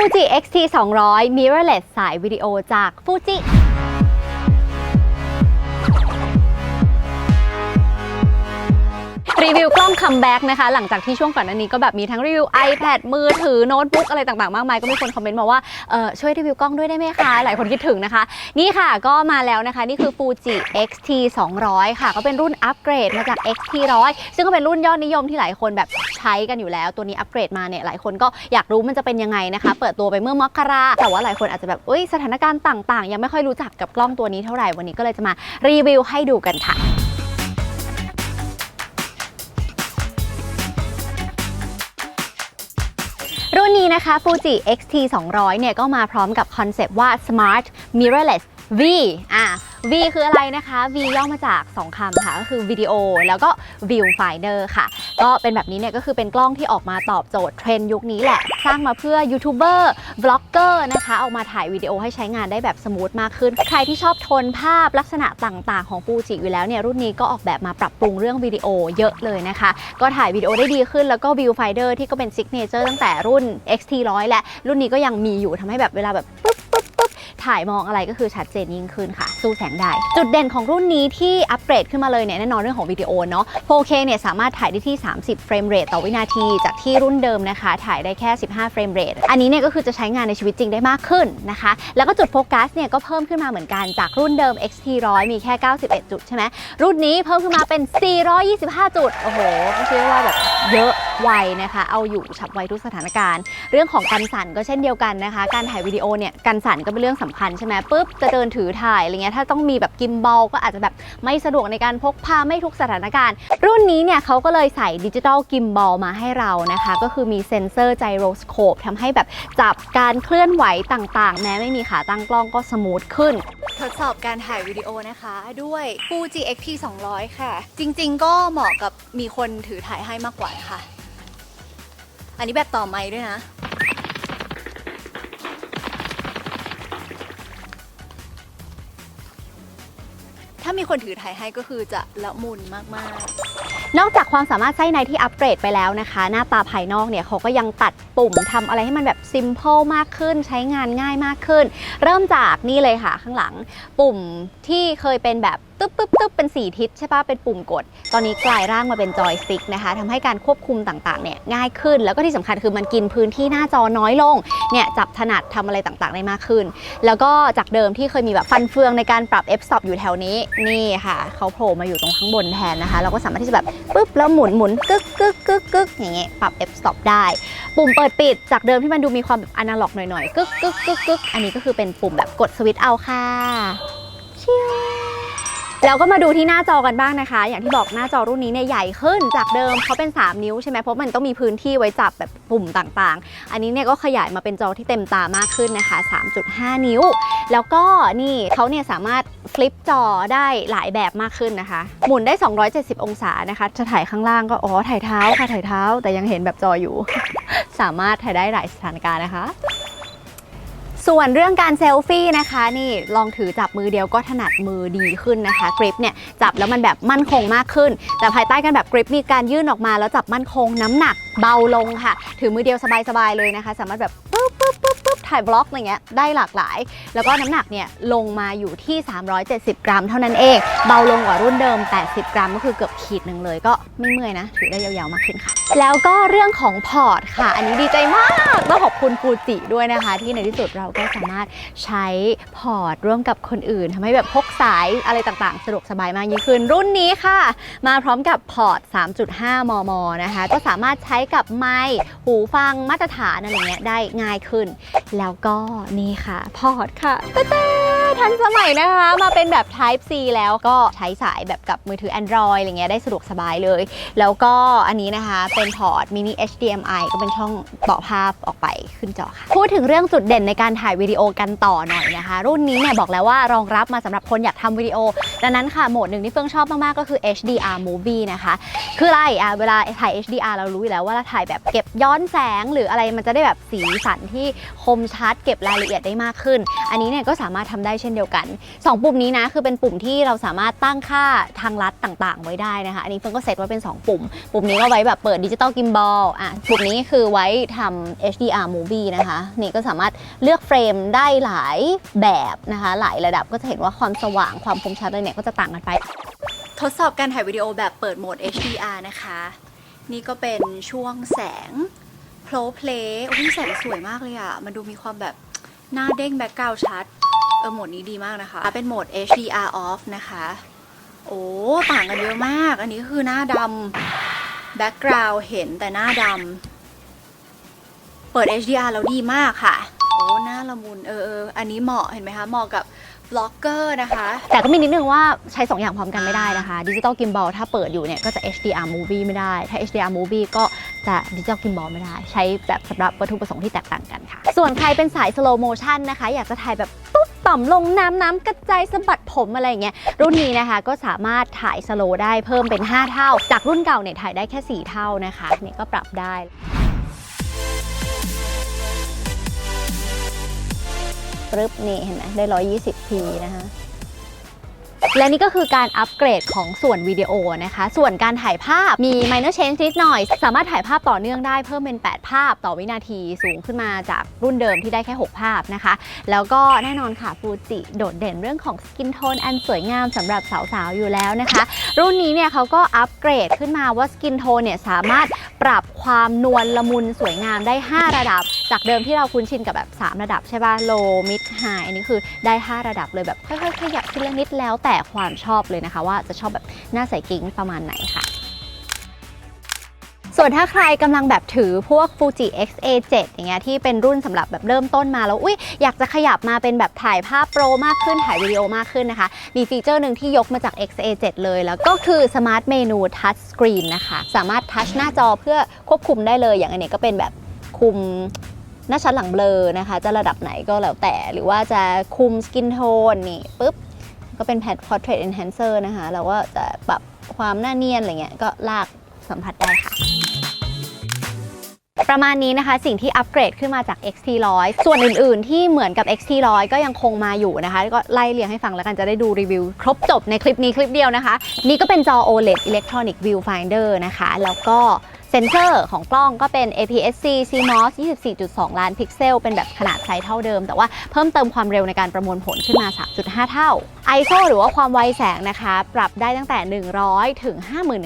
Fuji X-T 200 Mirrorless สายวิดีโอจาก Fuji รีวิวกล้องคัมแบ็กนะคะ หลังจากที่ช่วงก่อนหน้านี้ก็แบบมีทั้งรีวิว iPad มือถือโน้ตบุ๊กอะไรต่างๆ มากมายก็มีคนคอมเมนต์มาว่าเออช่วยรีวิวกล้องด้วยได้ไหมคะ หลายคนคิดถึงนะคะ นี่ค่ะก็มาแล้วนะคะ นี่คือ Fuji X-T 200 ค่ะ ก็เป็นรุ่นอัปเกรดมาจาก X-T 100 ซึ่งก็เป็นรุ่นยอดนิยมที่หลายคนแบบใช้กันอยู่แล้ว ตัวนี้อัปเกรดมาเนี่ยหลายคนก็อยากรู้มันจะเป็นยังไงนะคะ เปิดตัวไปเมื่อมกราแต่ว่าหลายคนอาจจะแบบเอ้ยสถานการณ์ต่าง ๆ ยังไม่ค่อยรู้จักกับกล้องตัวนี้เท่าไหร่วันนี้ก็เลยจะมารีวิวให้ดูกันค่ะ รุ่นนี้นะคะ Fuji X-T 200เนี่ยก็มาพร้อมกับคอนเซปต์ว่า Smart Mirrorless V อะ V คืออะไรนะคะ V ย่อมาจาก 2 คำค่ะ ก็คือวิดีโอแล้วก็ Viewfinder ค่ะ ก็เป็นแบบนี้เนี่ยก็คือเป็นกล้องที่ออกมาตอบโจทย์เทรนด์ยุคนี้แหละ สร้างมาเพื่อยูทูบเบอร์บล็อกเกอร์นะคะเอามาถ่ายวิดีโอให้ใช้งานได้แบบสมูทมากขึ้น ใครที่ชอบโทนภาพลักษณะต่างๆ ของฟูจิอยู่แล้วเนี่ยรุ่นนี้ก็ออกแบบมาปรับปรุงเรื่องวิดีโอเยอะเลยนะคะ ก็ถ่ายวิดีโอได้ดีขึ้นแล้วก็ Viewfinder ที่ก็เป็นซิกเนเจอร์ตั้งแต่รุ่น XT100 และรุ่นนี้ก็ยังมีอยู่ทำให้แบบเวลาแบบปุ๊บปุ๊บปุ๊บ ถ่ายมองอะไรก็คือชัดเจนยิ่งขึ้นค่ะ สู้แสงได้ จุดเด่นของรุ่นนี้ที่อัปเกรดขึ้นมาเลยเนี่ยแน่นอนเรื่องของวิดีโอเนาะ 4K เนี่ยสามารถถ่ายได้ที่ 30 เฟรมเรทต่อวินาที จากที่รุ่นเดิมนะคะ ถ่ายได้แค่ 15 เฟรมเรทอันนี้เนี่ยก็คือจะใช้งานในชีวิตจริงได้มากขึ้นนะคะ แล้วก็จุดโฟกัสเนี่ยก็เพิ่มขึ้นมาเหมือนกันจากรุ่นเดิม XT100 มีแค่ 91 จุดใช่ไหมรุ่นนี้เพิ่มขึ้นมาเป็น 425 จุดโอ้โหก็เชื่อว่าแบบเยอะไวนะคะ เอาอยู่ฉับไวทุกสถานการณ์ เรื่องของการสั่นก็เช่นเดียวกันนะคะ การถ่ายวิดีโอเนี่ยการสั่นก็เป็นเรื่องสำคัญใช่ไหมปุ๊บจะเดินถือถ่ายอะไรเงี้ยถ้าต้องมีแบบกิมบอลก็อาจจะแบบไม่สะดวกในการพกพาไม่ทุกสถานการณ์ รุ่นนี้เนี่ยเขาก็เลยใส่ดิจิตอลกิมบอลมาให้เรานะคะ ก็คือมีเซ็นเซอร์ไจโรสโคปทำให้แบบจับการเคลื่อนไหวต่างๆ แม้ไม่มีขาตั้งกล้องก็สมูทขึ้น ทดสอบการถ่ายวิดีโอนะคะ ด้วย Fuji X-T 200 ค่ะ จริง ๆ ก็เหมาะกับมีคนถือถ่ายให้มากกว่าค่ะ อันนี้แบบต่อไม้ด้วยนะ ถ้ามีคนถือถ่ายให้ก็คือจะละมุนมากๆนอกจากความสามารถไส้ในที่อัปเกรดไปแล้วนะคะ หน้าตาภายนอกเนี่ยเขาก็ยังตัดปุ่มทำอะไรให้มันแบบซิมเ l ิลมากขึ้น ใช้งานง่ายมากขึ้น เริ่มจากนี่เลยค่ะข้างหลัง ปุ่มที่เคยเป็นแบบ ตึ๊บตึ๊บตึ๊บเป็น 4 ทิศใช่ปะเป็นปุ่มกด ตอนนี้กลายร่างมาเป็นจอยสติ๊กนะคะทำให้การควบคุมต่างๆเนี่ยง่ายขึ้น แล้วก็ที่สำคัญคือมันกินพื้นที่หน้าจอน้อยลงเนี่ยจับถนัดทำอะไรต่างๆได้มากขึ้น แล้วก็จากเดิมที่เคยมีแบบฟันเฟืองในการปรับ f stop อยู่แถวนี้นี่ค่ะเขาโผล่มาอยู่ตรงข้างบนแทนนะคะ เราก็สามารถที่จะแบบปุ๊บแล้วหมุนหมุนกึกกึกกึกกึกอย่างเงี้ยปรับ f stop ได้ ปุ่มเปิดปิดจากเดิมที่มันดูมีความแบบอนาล็อกหน่อยๆกึกกึกกึกกึกอันนี้ก็คือเป็นปุ่มแบบกดสวิตช์เอาค่ะชิว แล้วก็มาดูที่หน้าจอกันบ้างนะคะ อย่างที่บอกหน้าจอรุ่นนี้เนี่ยใหญ่ขึ้นจากเดิมเขาเป็น 3 นิ้วใช่ไหมเพราะมันต้องมีพื้นที่ไว้จับแบบปุ่มต่างๆ อันนี้เนี่ยก็ขยายมาเป็นจอที่เต็มตามากขึ้นนะคะ 3.5 นิ้ว แล้วก็นี่เขาเนี่ยสามารถฟลิปจอได้หลายแบบมากขึ้นนะคะ หมุนได้ 270 องศานะคะ จะถ่ายข้างล่างก็อ๋อถ่ายเท้าค่ะถ่ายเท้า แต่ยังเห็นแบบจออยู่ สามารถถ่ายได้หลายสถานการณ์นะคะ ส่วนเรื่องการเซลฟี่นะคะนี่ลองถือจับมือเดียวก็ถนัดมือดีขึ้นนะคะกริปเนี่ยจับแล้วมันแบบมั่นคงมากขึ้น แต่ภายใต้กันแบบกริปมีการยื่นออกมาแล้วจับมั่นคงน้ำหนักเบาลงค่ะ ถือมือเดียวสบายๆเลยนะคะ สามารถแบบปุ๊บปุ๊บปุ๊บ ปุ๊บถ่ายบล็อกอะไรเงี้ยได้หลากหลาย แล้วก็น้ำหนักเนี่ยลงมาอยู่ที่ 370 กรัม เท่านั้นเอง เบาลงกว่ารุ่นเดิม 80 กรัมก็คือเกือบขีดหนึ่งเลยก็ไม่เมื่อยนะ ถือได้ยาวๆมากขึ้นค่ะ แล้วก็เรื่องของพอร์ตค่ะ อันนี้ดีใจมากต้องขอบคุณฟูจิด้วยนะคะ ที่ในที่สุดเราก็สามารถใช้พอร์ตร่วมกับคนอื่นทำให้แบบพกสายอะไรต่างๆ สะดวกสบายมากยิ่งขึ้น รุ่นนี้ค่ะ มาพร้อมกับพอร์ต 3.5 มม นะคะ ก็สามารถใช้กับไมค์หูฟังมาตรฐานอะไรเงี้ยได้ง่ายขึ้นแล้วก็นี่ค่ะพอร์ตค่ะตะเต้ทันสมัยนะคะ มาเป็นแบบ Type C แล้วก็ใช้สายแบบกับมือถือ Android อะไรเงี้ยได้สะดวกสบายเลย แล้วก็อันนี้นะคะเป็นพอร์ต mini HDMI ก็เป็นช่องต่อภาพออกไปขึ้นจอค่ะ พูดถึงเรื่องจุดเด่นในการถ่ายวิดีโอกันต่อหน่อยนะคะ รุ่นนี้เนี่ยบอกแล้วว่ารองรับมาสำหรับคนอยากทำวิดีโอ ดังนั้นค่ะโหมดหนึ่งที่เฟื่องชอบมาก ๆ ก็คือ HDR Movie นะคะ คืออะไรอะเวลาถ่าย HDR เรารู้อยู่แล้วว่าเราถ่ายแบบเก็บย้อนแสงหรืออะไรมันจะได้แบบสีสันที่คมชัดเก็บรายละเอียดได้มากขึ้น อันนี้เนี่ยก็สามารถทำได้เช่นเดียวกัน 2 ปุ่มนี้นะคือเป็นปุ่มที่เราสามารถตั้งค่าทางลัดต่างๆ ไว้ได้นะคะ อันนี้เฟิร์นก็เซตไว้เป็น 2 ปุ่ม ปุ่มนี้ก็ไว้แบบเปิดดิจิตอลกิมบอลอะปุ่มนี้คือไว้ทำ HDR movie นะคะนี่ก็สามารถเลือกเฟรมได้หลายแบบนะคะ หลายระดับก็จะเห็นว่าความสว่างความคมชัดอะไรเนี่ยก็จะต่างกันไป ทดสอบการถ่ายวิดีโอแบบเปิดโหมด HDR นะคะ นี่ก็เป็นช่วงแสง โพลเพลย์อุ้ยแสงสวยมากเลยอะมันดูมีความแบบหน้าเด้งแบ็กกราวชัด เออโหมดนี้ดีมากนะคะ เป็นโหมด HDR off นะคะ โอ้ต่างกันเยอะมาก อันนี้คือหน้าดำแบ็กกราวเห็นแต่หน้าดำเปิด HDR แล้วดีมากค่ะ โอ้หน้าละมุนเออเอออันนี้เหมาะเห็นไหมคะ เหมาะกับบล็อกเกอร์นะคะ แต่ก็มีนิดนึงว่าใช้ 2 อย่างพร้อมกันไม่ได้นะคะดิจิตอลกิมบอลถ้าเปิดอยู่เนี่ย ก็จะ HDR movie ไม่ได้ ถ้า HDR movie ก็ จะดิจิตอลกิมบอลไม่ได้ ใช้แบบสำหรับวัตถุประสงค์ที่แตกต่างกันค่ะ ส่วนใครเป็นสาย slow motion นะคะ อยากจะถ่ายแบบปุ๊บต่อมลงน้ำน้ำกระจายสะบัดผมอะไรอย่างเงี้ยรุ่นนี้นะคะก็สามารถถ่ายสโลได้เพิ่มเป็น 5 เท่า จากรุ่นเก่าเนี่ยถ่ายได้แค่ 4 เท่านะคะเนี่ยก็ปรับได้ปึ๊บนี่เห็นไหมได้ 120p นะคะ และนี่ก็คือการอัปเกรดของส่วนวิดีโอนะคะ ส่วนการถ่ายภาพมี minor change นิดหน่อย สามารถถ่ายภาพต่อเนื่องได้เพิ่มเป็น 8 ภาพต่อวินาทีสูงขึ้นมาจากรุ่นเดิมที่ได้แค่ 6 ภาพนะคะ แล้วก็แน่นอนค่ะฟูจิโดดเด่นเรื่องของสกินโทนอันสวยงามสำหรับสาวๆ อยู่แล้วนะคะ รุ่นนี้เนี่ยเขาก็อัปเกรดขึ้นมาว่าสกินโทนเนี่ยสามารถปรับความนวลละมุนสวยงามได้ 5 ระดับ จากเดิมที่เราคุ้นชินกับแบบ 3 ระดับใช่ป่ะ low mid high อันนี้คือได้ 5 ระดับเลยแบบค่อยๆขยับทีละนิดแล้วแต่ความชอบเลยนะคะ ว่าจะชอบแบบหน้าใสกิ้งประมาณไหนค่ะส่วนถ้าใครกำลังแบบถือพวก Fuji X-A7 อย่างเงี้ยที่เป็นรุ่นสำหรับแบบเริ่มต้นมาแล้วอุ้ยอยากจะขยับมาเป็นแบบถ่ายภาพโปรมากขึ้นถ่ายวิดีโอมากขึ้นนะคะ มีฟีเจอร์หนึ่งที่ยกมาจาก X-A7 เลยแล้วก็คือ Smart Menu Touch Screen นะคะ สามารถทัชหน้าจอเพื่อควบคุมได้เลยอย่างอันนี้ก็เป็นแบบคุมหน้าชัดหลังเบลอนะคะ จะระดับไหนก็แล้วแต่ หรือว่าจะคุมสกินโทนนี่ปุ๊บ ก็เป็นแพด Portrait Enhancer นะคะ เราก็จะปรับความหน้าเนียนอะไรเงี้ยก็ลากสัมผัสได้ค่ะ ประมาณนี้นะคะ สิ่งที่อัปเกรดขึ้นมาจาก XT100 ส่วนอื่นๆ ที่เหมือนกับ XT100 ก็ยังคงมาอยู่นะคะ ก็ไล่เรียงให้ฟังแล้วกันจะได้ดูรีวิว ครบจบในคลิปนี้คลิปเดียวนะคะ นี่ก็เป็นจอ OLED Electronic Viewfinder นะคะ แล้วก็ เซนเซอร์ของกล้องก็เป็น APS-C CMOS 24.2 ล้านพิกเซล เป็นแบบขนาดไซส์เท่าเดิม แต่ว่าเพิ่มเติมความเร็วในการประมวลผลขึ้นมา 3.5 เท่า ISO หรือว่าความไวแสงนะคะ ปรับได้ตั้งแต่ 100 ถึง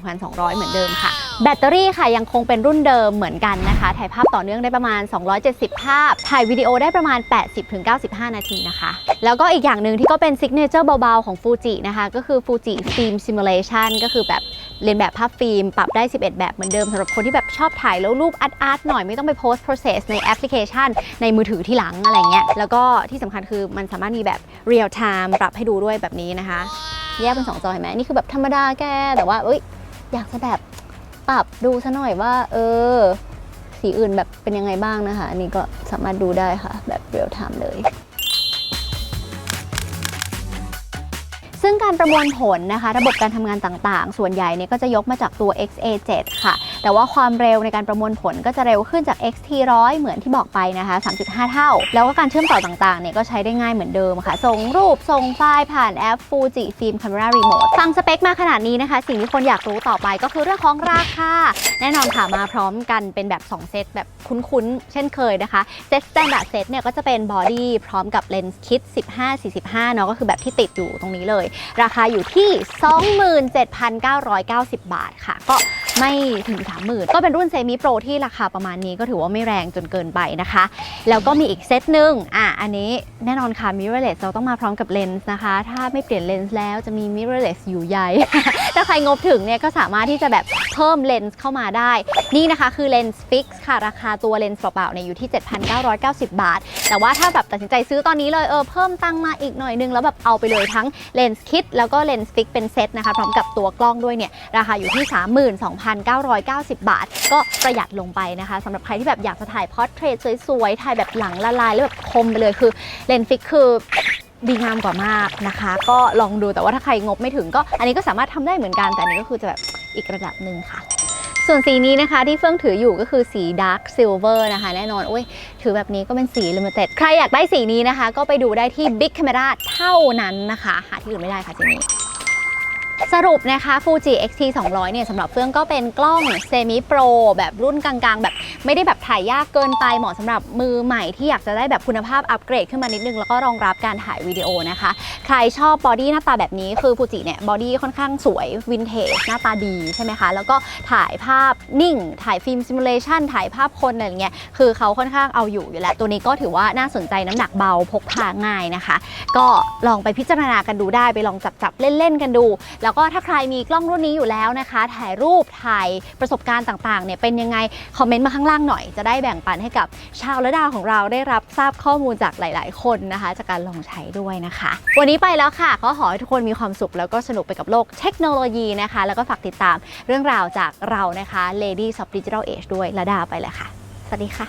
51,200 เหมือนเดิมค่ะ แบตเตอรี่ค่ะยังคงเป็นรุ่นเดิมเหมือนกันนะคะ ถ่ายภาพต่อเนื่องได้ประมาณ 270 ภาพ ถ่ายวิดีโอได้ประมาณ 80-95 นาทีนะคะ แล้วก็อีกอย่างหนึ่งที่ก็เป็นซิกเนเจอร์เบาๆของฟูจินะคะ ก็คือ Fuji Film Simulation ก็คือแบบ เรียนแบบภาพฟิล์มปรับได้ 11 แบบเหมือนเดิมสำหรับคนที่แบบชอบถ่ายแล้วรูปอาร์ตๆหน่อยไม่ต้องไป post process ในแอปพลิเคชัน ในมือถือที่หลังอะไรเงี้ยแล้วก็ที่สำคัญคือมันสามารถมีแบบ real time ปรับให้ดูด้วยแบบนี้นะคะ แยกเป็น2จอเห็นไหมนี่คือแบบธรรมดาแกแต่ว่าเอ้ยอยากจะแบบปรับดูซะหน่อยว่า เออ สีอื่นแบบเป็นยังไงบ้างนะคะ อันนี้ก็สามารถดูได้ค่ะ แบบ real time เลย ซึ่งการประมวลผลนะคะ ระบบการทำงานต่างๆ ส่วนใหญ่เนี่ยก็จะยกมาจากตัว XA7 ค่ะแต่ว่าความเร็วในการประมวลผลก็จะเร็วขึ้นจาก XT100 เหมือนที่บอกไปนะคะ 3.5 เท่า แล้วก็การเชื่อมต่อต่างๆเนี่ยก็ใช้ได้ง่ายเหมือนเดิมค่ะ ส่งรูป ส่งไฟล์ผ่านแอป Fuji Film Camera Remote ฟังสเปคมาขนาดนี้นะคะ สิ่งที่คนอยากรู้ต่อไปก็คือเรื่องของราคา แน่นอนค่ะมาพร้อมกันเป็นแบบ 2 เซตแบบคุ้นๆ เช่นเคยนะคะ เซต Standard Set เนี่ยก็จะเป็นบอดี้พร้อมกับเลนส์คิด 15-45 เนาะก็คือแบบที่ติดอยู่ตรงนี้เลย ราคาอยู่ที่ 27,990 บาทค่ะ ก็ ไม่ถึง 30,000 ก็เป็นรุ่นเซมิโปรที่ราคาประมาณนี้ก็ถือว่าไม่แรงจนเกินไปนะคะ แล้วก็มีอีกเซตหนึ่งอะอันนี้แน่นอนค่ะ mirrorless เราต้องมาพร้อมกับเลนส์นะคะ ถ้าไม่เปลี่ยนเลนส์แล้วจะมี mirrorless อยู่ใหญ่ ถ้าใครงบถึงเนี่ยก็สามารถที่จะแบบเพิ่มเลนส์เข้ามาได้ นี่นะคะคือเลนส์ฟิกซ์ค่ะ ราคาตัวเลนส์เปล่าๆเนี่ยอยู่ที่ 7,990 บาท แต่ว่าถ้าแบบตัดสินใจซื้อตอนนี้เลยเออเพิ่มตังมาอีกหน่อยนึง แล้วแบบเอาไปเลยทั้งเลนส์คิดแล้วก็เลนส์ฟิกเป็นเซตนะคะพร้อมกับตัวกล้องด้วยเนี่ยราคาอยู่ที่32,990 บาท ก็ประหยัดลงไปนะคะสำหรับใครที่แบบอยากจะถ่ายพอร์เทรตสวยๆ ถ่ายแบบหลังละลายแล้วแบบคมไปเลยคือเลนส์ฟิกคือดีงามกว่ามากนะคะ ก็ลองดูแต่ว่าถ้าใครงบไม่ถึงก็ อันนี้ก็สามารถทำได้เหมือนกันแต่อันนี้ก็คือจะแบบอีกระดับหนึ่งค่ะ ส่วนสีนี้นะคะที่เฟื่องถืออยู่ก็คือสี Dark Silver นะคะ แน่นอนโอ้ยถือแบบนี้ก็เป็นสี Limited ใครอยากได้สีนี้นะคะ ก็ไปดูได้ที่ Big Camera เท่านั้นนะคะ หาที่อื่นไม่ได้ค่ะสีนี้ สรุปนะคะ Fuji X-T 200เนี่ยสำหรับเฟื่องก็เป็นกล้องเซมิโปรแบบรุ่นกลางๆ แบบไม่ได้แบบถ่ายยากเกินไปเหมาะสำหรับมือใหม่ที่อยากจะได้แบบคุณภาพอัปเกรดขึ้นมานิดนึง แล้วก็รองรับการถ่ายวิดีโอนะคะ ใครชอบบอดี้หน้าตาแบบนี้คือฟูจิเนี่ยบอดี้ค่อนข้างสวยวินเทจหน้าตาดีใช่ไหมคะ แล้วก็ถ่ายภาพนิ่ง ถ่ายฟิล์มซิมูเลชันถ่ายภาพคนอะไรเงี้ยคือเขาค่อนข้างเอาอยู่อยู่แล้ว ตัวนี้ก็ถือว่าน่าสนใจน้ำหนักเบาพกพาง่ายนะคะ ก็ลองไปพิจารณากันดูได้ไปลองจับจับเล่นๆกันดู แล้วก็ถ้าใครมีกล้องรุ่นนี้อยู่แล้วนะคะ ถ่ายรูปถ่ายประสบการณ์ต่างๆเนี่ยเป็นยังไงคอมเมนต์มาข้างล่างหน่อยจะได้แบ่งปันให้กับชาวระดาของเราได้รับทราบข้อมูลจากหลาย ๆ คนนะคะ จากการลองใช้ด้วยนะคะ วันนี้ไปแล้วค่ะ ก็ขอให้ทุกคนมีความสุขแล้วก็สนุกไปกับโลกเทคโนโลยีนะคะ แล้วก็ฝากติดตามเรื่องราวจากเรานะคะ Lady s of Digital Age ด้วยระดาไปเลยค่ะ สวัสดีค่ะ